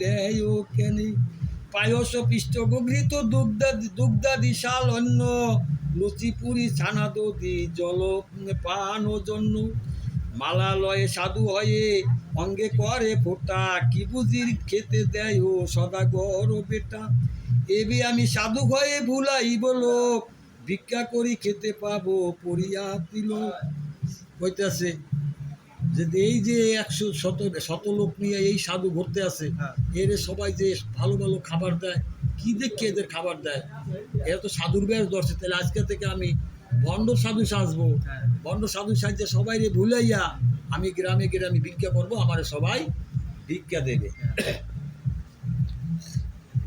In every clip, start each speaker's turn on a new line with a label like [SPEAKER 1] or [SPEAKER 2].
[SPEAKER 1] দেয় ও কেনে পায়স পিষ্ট গৃহীত দুগ্ধা দুগ্ধাদি শাল অন্য লুচি পুরি ছানা দধি জল, পান ও জন্য। মালালয়ে সাধু হয়ে অঙ্গে করে ফোটা। কি বুঝির খেতে দেয় ও সদাগর ও বেটা এবি আমি সাধু হয়ে ভুলাইব লোক। ভিক্ষা করি খেতে পাবো পড়িয়া দিল হইতেছে যে এই যে একশো শত শত লোক নিয়ে এই সাধু ঘুরতে আসে
[SPEAKER 2] হ্যাঁ।
[SPEAKER 1] এর সবাই যে ভালো ভালো খাবার দেয় কি দেখে এদের খাবার দেয় এরা তো সাধুর ব্যাস ধরছে তাহলে আজকে থেকে আমি ভণ্ড সাধু সাজবো
[SPEAKER 2] হ্যাঁ।
[SPEAKER 1] ভণ্ড সাধু সাজতে সবাই রে ভুলাইয়া আমি গ্রামে গ্রামে ভিক্ষা করব আমার সবাই ভিক্ষা দেবে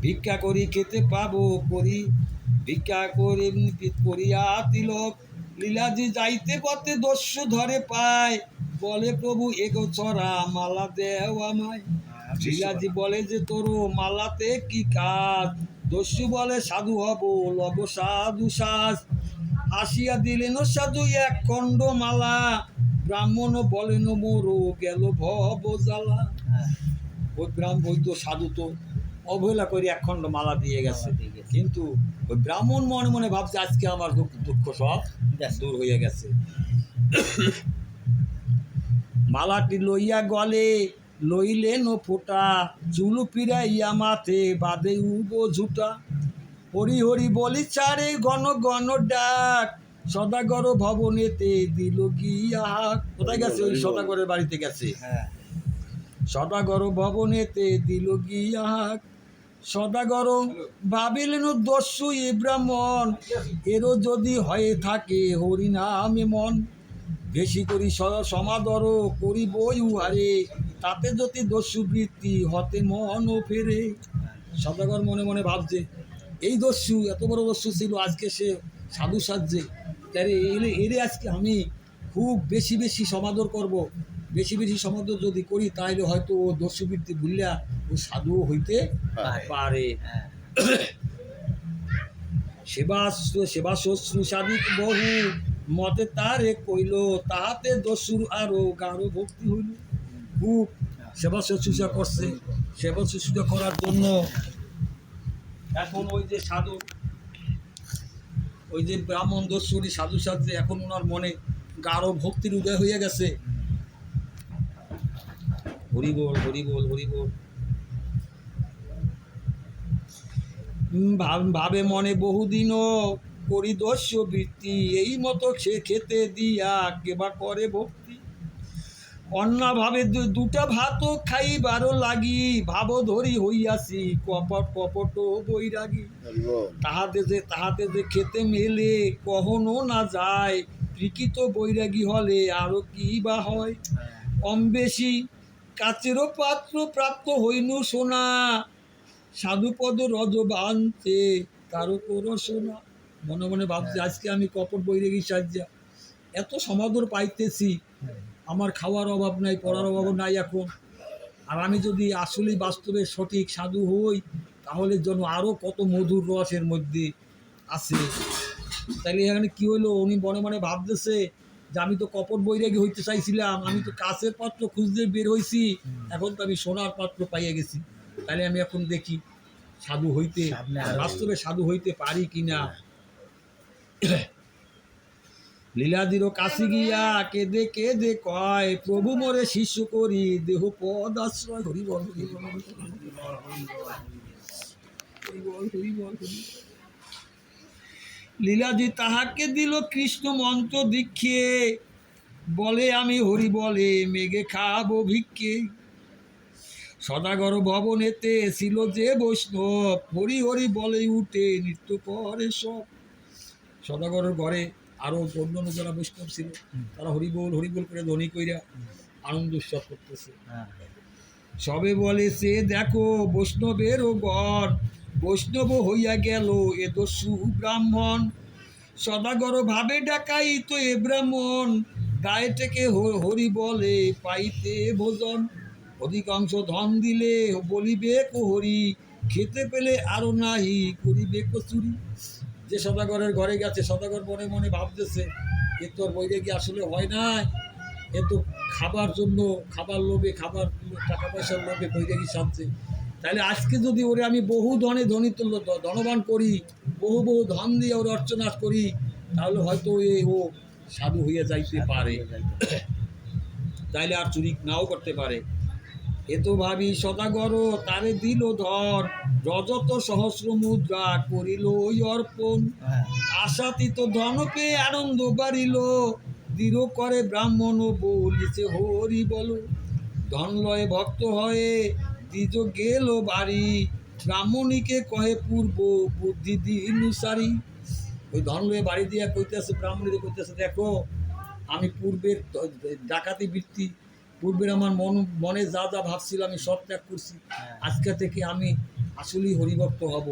[SPEAKER 1] ভিক্ষা করি খেতে পাবো করি ভিক্ষা করে করিয়া তিলক লীলাজি যাইতে পথে দস্যু ধরে পায় বলে প্রভু এগো ছড়া মালা দেও আমায়। লীলাজি বলে যে তোর মালাতে কি কাজ? দস্যু বলে সাধু হব লব সাধু সাজ। আসিয়া দিলেন সাধু এক খণ্ড মালা। ব্রাহ্মণ বলেন মোরো গেল ভব জ্বালা।
[SPEAKER 2] হ্যাঁ।
[SPEAKER 1] ওই ব্রাহ্ম তো সাধু তো অবহেলা করে একখণ্ড মালা দিয়ে গেছে।
[SPEAKER 2] মালা দিয়ে গেছে।
[SPEAKER 1] কিন্তু ওই ব্রাহ্মণ মনে মনে ভাবছে আজকে আমার দুঃখ দুঃখ সব। দূর হয়ে গেছে। মালাটি লইয়া গলে লইলেন ও ফোটা। চুলু পিরাইয়া মাথে বাদে উবো ঝুটা। হরি হরি বলি চারে ঘন ঘন ডাক। সদাগর ভবনেতে দিল গিয়া কোথায় গেছে ওই সদাগরের বাড়িতে গেছে?
[SPEAKER 2] হ্যাঁ।
[SPEAKER 1] সদাগর ভবনেতে দিল গিয়াক সদাগর ভাবিলেন দস্যু এ ব্রাহ্মণ এরও যদি হয়ে থাকে হরি হরিনামে মন। বেশি করি সমাদর করি বই উহারে। তাতে যদি দস্যু বৃত্তি হতে মন ও ফেরে। সদাগর মনে মনে ভাবছে এই দস্যু এত বড় দস্যু ছিল আজকে সে সাধু সাজছে। তারে এলে এরে আজকে আমি খুব বেশি বেশি সমাদর করব। বেশি বেশি সমাদর যদি করি তাহলে হয়তো ও দস্যুবৃত্তি ভুলিয়া ও সাধুও হইতে
[SPEAKER 2] পারে।
[SPEAKER 1] সেবা সেবা শ্বশ্রু সাদিক বহু। মতে তারে কইল তাহাতে দস্যুর আরও গাঢ় ভক্তি হইল। খুব সেবা শুশ্রূষা করছে। সেবা শুশ্রূষা করার জন্য এখন ওই যে সাধু ওই যে ব্রাহ্মণ দস্যুরি সাধু সাধু এখন ওনার মনে গাঢ় ভক্তির উদয় হয়ে গেছে। হরি বল হরি বল হরি বল। হুম, ভাব- ভাবে মনে বহুদিনও করি দস্য বৃত্তি এই মতো সে খেতে দিয়া কেবা করে ভক্তি। অন্না ভাবে দু- দুটা ভাতও খাইবারও লাগি ভাব ধরি হইয়াছি কপট কপট বৈরাগী। তাহাতে যে তাহাতে যে খেতে মেলে কখনো না যায় প্রকৃত বৈরাগী হলে আরও কি বা হয়? কম বেশি কাচেরও পাত্র প্রাপ্ত হইনু সোনা সাধুপদ রজ বানতে তার সোনা। মনে মনে ভাবছি আজকে আমি কপট বৈরাগী সাজ্জা এত সমাদর পাইতেছি। আমার খাওয়ার অভাব নাই পড়ার অভাব নাই এখন। আর আমি যদি আসলেই বাস্তবে সঠিক সাধু হই তাহলে যেন আরও কত মধুর রসের মধ্যে আছে। তাহলে এখানে কি হলো উনি মনে মনে ভাবতেছে যে আমি তো কপট বৈরাগী হইতে চাইছিলাম আমি তো কাছের পাত্র খুঁজতে বের হইছি এখন তো আমি সোনার পাত্র পাইয়ে গেছি। তাহলে আমি এখন দেখি সাধু হইতে বাস্তবে সাধু হইতে পারি কি না লীলাদিরও কাছে গিয়া কেঁদে কেঁদে কয় প্রভু মোরে শিষ্য করি দেহ পদ আশ্রয় হরি বল। লীলাদি তাহাকে দিল কৃষ্ণ মন্ত্র দীক্ষে বলে আমি হরি বলে মেঘে খাব ভিক্ষে সদাগর ভবনেতে ছিল যে বৈষ্ণব হরি হরি বলে উঠে নৃত্য করে সব সদাগরের ঘরে আরও অন্য যারা বৈষ্ণব ছিল তারা হরিবোল হরিবোল করে ধ্বনি কইরা আনন্দ উৎসব করতেছে।
[SPEAKER 2] হ্যাঁ।
[SPEAKER 1] সবে বলে সে দেখো বৈষ্ণবেরও গণ বৈষ্ণব হইয়া গেল এ দস্যু ব্রাহ্মণ সদাগর ভাবে ডাকাই তো এ ব্রাহ্মণ গায়ে থেকে হরি বলে পাইতে ভোজন। অধিকাংশ ধন দিলে বলিবে কো হরি খেতে পেলে আরও নাহি করিবে কচুরি। যে সদাগরের ঘরে গেছে, সদাগর মনে মনে ভাবতেছে এ তোর বইরে কি আসলে হয় না এ তো খাবার জন্য, খাবার লোভে, খাবার টাকা পয়সার লোভে বৈরাগী সাজছে তাহলে আজকে যদি ওরে আমি বহু ধনে ধনী ধনবান করি, বহু বহু ধন দিয়ে ওর অর্চনা করি, তাহলে হয়তো এ, ও সাধু হইয়া যাইতে পারে। তাইলে আর চুরি নাও করতে পারে। এ তো ভাবি সদাগর তারে দিল ধর। রজত সহস্র মুদ্রা করিল ওই অর্পণ।
[SPEAKER 2] হ্যাঁ।
[SPEAKER 1] আশাতীত ধন পেয়ে আনন্দ বাড়িল। দৃঢ় করে ব্রাহ্মণ বলিছে হরি বল। ধন লয়ে ভক্ত হয়ে দ্বিজ গেল বাড়ি। ব্রাহ্মণীকে কহে পূর্ব বুদ্ধি দিনুসারি ওই ধন লয়ে বাড়ি দিয়া কইতেছে ব্রাহ্মণীকে কইতেছে দেখো আমি পূর্বের ডাকাতি বৃত্তি পূর্বের আমার মন মনে যা যা ভাবছিলাম আমি সব ত্যাগ করছি
[SPEAKER 2] হ্যাঁ।
[SPEAKER 1] আজকে থেকে আমি আসলেই হরিভক্ত হব